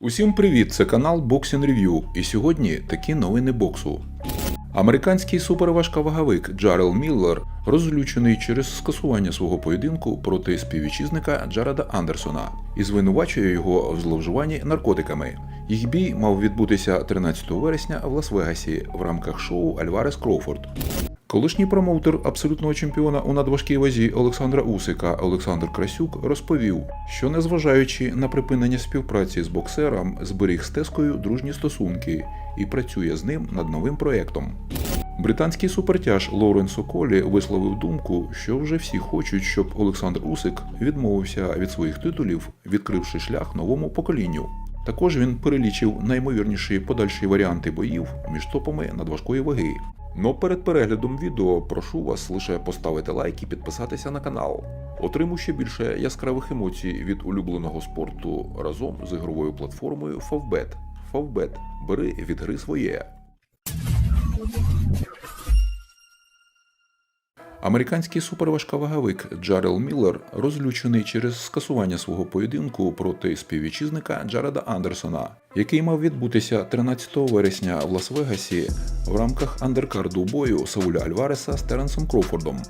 Усім привіт! Це канал Boxing Review. І сьогодні такі новини боксу. Американський суперважковаговик Джарел Міллер розлючений через скасування свого поєдинку проти співвітчизника Джареда Андерсона і звинувачує його в зловживанні наркотиками. Їх бій мав відбутися 13 вересня в Лас-Вегасі в рамках шоу Альварес Кроуфорд. Колишній промоутер абсолютного чемпіона у надважкій вазі Олександра Усика Олександр Красюк розповів, що незважаючи на припинення співпраці з боксером, зберіг з Тескою дружні стосунки і працює з ним над новим проєктом. Британський супертяж Лоуренсо Колі висловив думку, що вже всі хочуть, щоб Олександр Усик відмовився від своїх титулів, відкривши шлях новому поколінню. Також він перелічив наймовірніші подальші варіанти боїв між топами надважкої ваги. Но перед переглядом відео прошу вас лише поставити лайк і підписатися на канал. Отримуй ще більше яскравих емоцій від улюбленого спорту разом з ігровою платформою Favbet. Favbet. Бери від гри своє. Американський суперважковаговик Джарел Міллер розлючений через скасування свого поєдинку проти співвітчизника Джареда Андерсона, який мав відбутися 13 вересня в Лас-Вегасі в рамках андеркарду бою Сауля Альвареса з Теренсом Кроуфордом.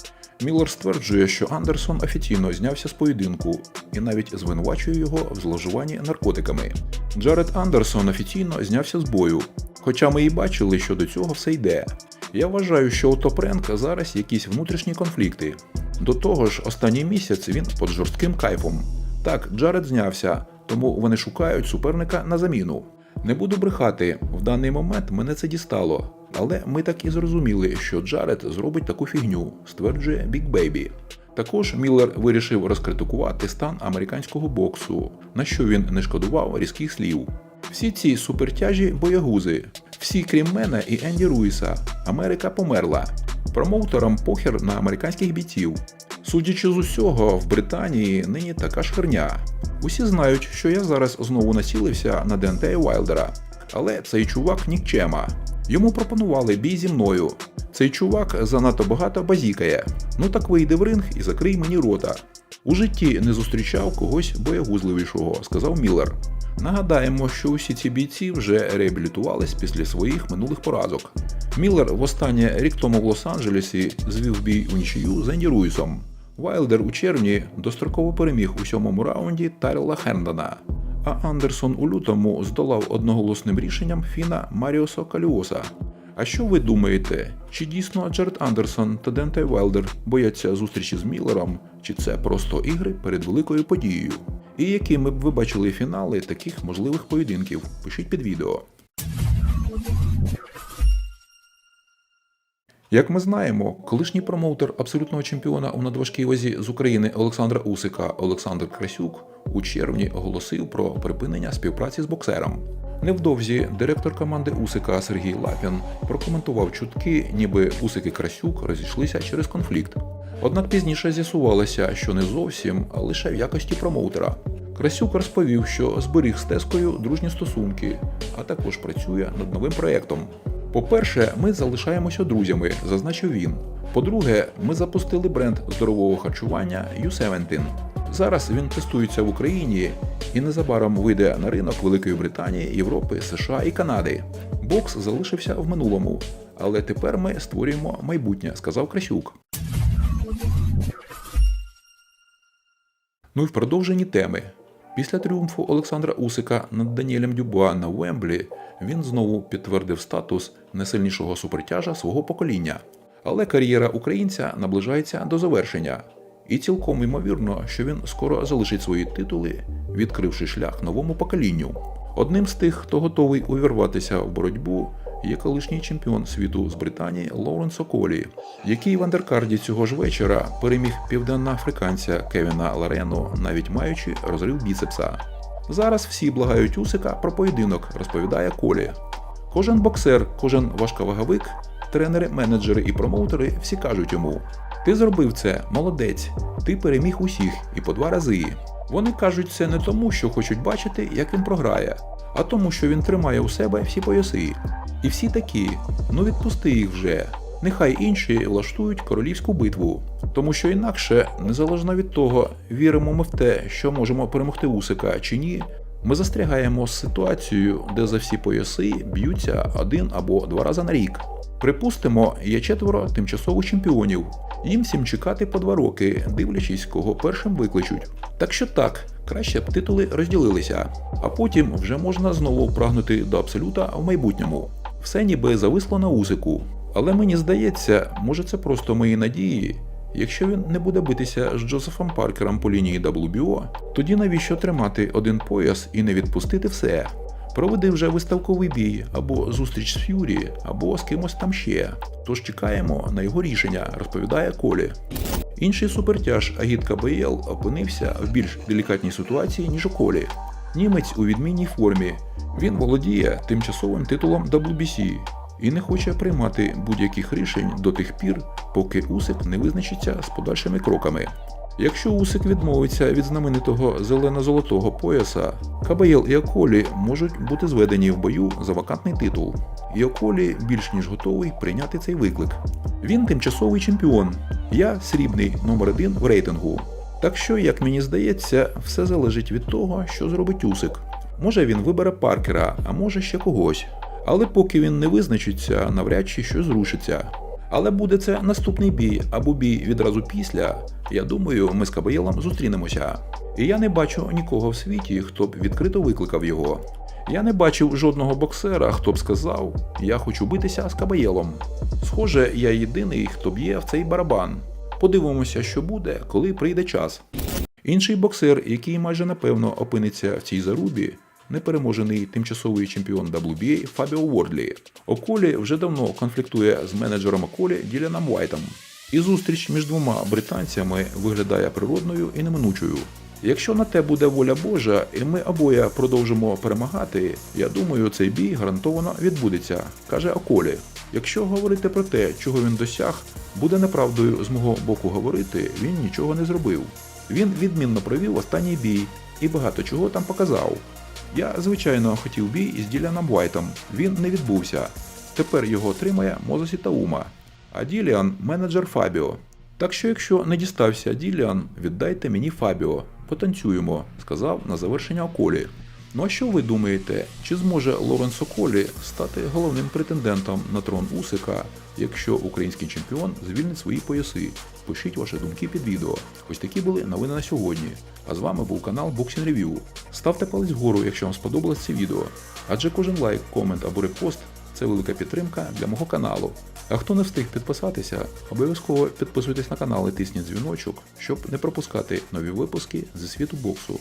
Міллер стверджує, що Андерсон офіційно знявся з поєдинку і навіть звинувачує його в зловживанні наркотиками. Джаред Андерсон офіційно знявся з бою, хоча ми і бачили, що до цього все йде. Я вважаю, що у Топренка зараз якісь внутрішні конфлікти. До того ж, останній місяць він під жорстким кайфом. Так, Джаред знявся, тому вони шукають суперника на заміну. Не буду брехати, в даний момент мене це дістало. Але ми так і зрозуміли, що Джаред зробить таку фігню, стверджує Бік Бейбі. Також Міллер вирішив розкритикувати стан американського боксу, на що він не шкодував різких слів. Всі ці супертяжі боягузи, всі крім мене і Енді Руїса. Америка померла. Промоутерам похер на американських бійців. Судячи з усього, в Британії нині така ж херня. Усі знають, що я зараз знову націлився на Дентея Вайлдера. Але цей чувак нікчема. Йому пропонували бій зі мною. Цей чувак занадто багато базікає. Ну так вийди в ринг і закрий мені рота. У житті не зустрічав когось боягузливішого, сказав Міллер. Нагадаємо, що усі ці бійці вже реабілітувались після своїх минулих поразок. Міллер востаннє рік тому в Лос-Анджелесі звів бій у нічию з Енді Руїсом. Вайлдер у червні достроково переміг у сьомому раунді Тайрела Херндона, а Андерсон у лютому здолав одноголосним рішенням Фіна Маріоса Каліоса. А що ви думаєте, чи дійсно Джерд Андерсон та Дентай Вайлдер бояться зустрічі з Міллером, чи це просто ігри перед великою подією? І якими б ви бачили фінали таких можливих поєдинків? Пишіть під відео. Як ми знаємо, колишній промоутер абсолютного чемпіона у надважкій вазі з України Олександра Усика Олександр Красюк у червні оголосив про припинення співпраці з боксером. Невдовзі директор команди Усика Сергій Лапін прокоментував чутки, ніби Усик і Красюк розійшлися через конфлікт. Однак пізніше з'ясувалося, що не зовсім, а лише в якості промоутера. Красюк розповів, що зберіг з Тескою дружні стосунки, а також працює над новим проєктом. По-перше, ми залишаємося друзями, зазначив він. По-друге, ми запустили бренд здорового харчування U17. Зараз він тестується в Україні і незабаром вийде на ринок Великої Британії, Європи, США і Канади. Бокс залишився в минулому, але тепер ми створюємо майбутнє, сказав Красюк. Ну і в продовженні теми. Після тріумфу Олександра Усика над Даніелем Дюбуа на Уемблі він знову підтвердив статус найсильнішого супертяжа свого покоління. Але кар'єра українця наближається до завершення. І цілком ймовірно, що він скоро залишить свої титули, відкривши шлях новому поколінню. Одним з тих, хто готовий увірватися в боротьбу, є колишній чемпіон світу з Британії Лоуренсо Колі, який в андеркарді цього ж вечора переміг південноафриканця Кевіна Ларену, навіть маючи розрив біцепса. Зараз всі благають Усика про поєдинок, розповідає Колі. Кожен боксер, кожен важковаговик, тренери, менеджери і промоутери всі кажуть йому: ти зробив це, молодець, ти переміг усіх і по два рази. Вони кажуть це не тому, що хочуть бачити, як він програє, а тому, що він тримає у себе всі пояси. І всі такі, ну відпусти їх вже. Нехай інші влаштують королівську битву, тому що інакше, незалежно від того, віримо ми в те, що можемо перемогти Усика чи ні, Ми застрягаємо з ситуацією, де за всі пояси б'ються один або два рази на рік. Припустимо, є четверо тимчасових чемпіонів. Їм всім чекати по два роки, дивлячись, кого першим викличуть. Так що так, краще б титули розділилися, а потім вже можна знову прагнути до абсолюта в майбутньому. Все ніби зависло на узику. Але мені здається, може це просто мої надії. Якщо він не буде битися з Джозефом Паркером по лінії WBO, тоді навіщо тримати один пояс і не відпустити все? Проведи вже виставковий бій або зустріч з Ф'юрі, або з кимось там ще. Тож чекаємо на його рішення, розповідає Колі. Інший супертяж Агіт КБЛ опинився в більш делікатній ситуації, ніж у Колі. Німець у відмінній формі. Він володіє тимчасовим титулом WBC і не хоче приймати будь-яких рішень до тих пір, поки Усик не визначиться з подальшими кроками. Якщо Усик відмовиться від знаменитого зелено-золотого пояса, Кабаєл і Аколі можуть бути зведені в бою за вакантний титул. І Околі більш ніж готовий прийняти цей виклик. Він тимчасовий чемпіон. Я срібний номер один в рейтингу. Так що, як мені здається, все залежить від того, що зробить Усик. Може він вибере Паркера, а може ще когось. Але поки він не визначиться, навряд чи щось зрушиться. Але буде це наступний бій або бій відразу після. Я думаю, ми з Кабаєлом зустрінемося. І я не бачу нікого в світі, хто б відкрито викликав його. Я не бачив жодного боксера, хто б сказав, я хочу битися з Кабаєлом. Схоже, я єдиний, хто б'є в цей барабан. Подивимося, що буде, коли прийде час. Інший боксер, який майже напевно опиниться в цій зарубі, непереможений тимчасовий чемпіон WBA Фабіо Вордлі. Околі вже давно конфліктує з менеджером Околі Діляном Уайтом. І зустріч між двома британцями виглядає природною і неминучою. Якщо на те буде воля Божа, і ми обоє продовжимо перемагати, я думаю, цей бій гарантовано відбудеться, каже Околі. Якщо говорити про те, чого він досяг, буде неправдою з мого боку говорити, він нічого не зробив. Він відмінно провів останній бій і багато чого там показав. Я, звичайно, хотів бій із Діліаном Вайтом. Він не відбувся. Тепер його отримає Мозесі Таума. А Діліан менеджер Фабіо. Так що, якщо не дістався Діліан, віддайте мені Фабіо. Потанцюємо, сказав на завершення Околі. Ну а що ви думаєте, чи зможе Лоренс Околі стати головним претендентом на трон Усика, якщо український чемпіон звільнить свої пояси? Пишіть ваші думки під відео. Ось такі були новини на сьогодні. А з вами був канал Boxing Review. Ставте палець вгору, якщо вам сподобалось це відео. Адже кожен лайк, комент або репост це велика підтримка для мого каналу. А хто не встиг підписатися, обов'язково підписуйтесь на канал і тисніть дзвіночок, щоб не пропускати нові випуски зі світу боксу.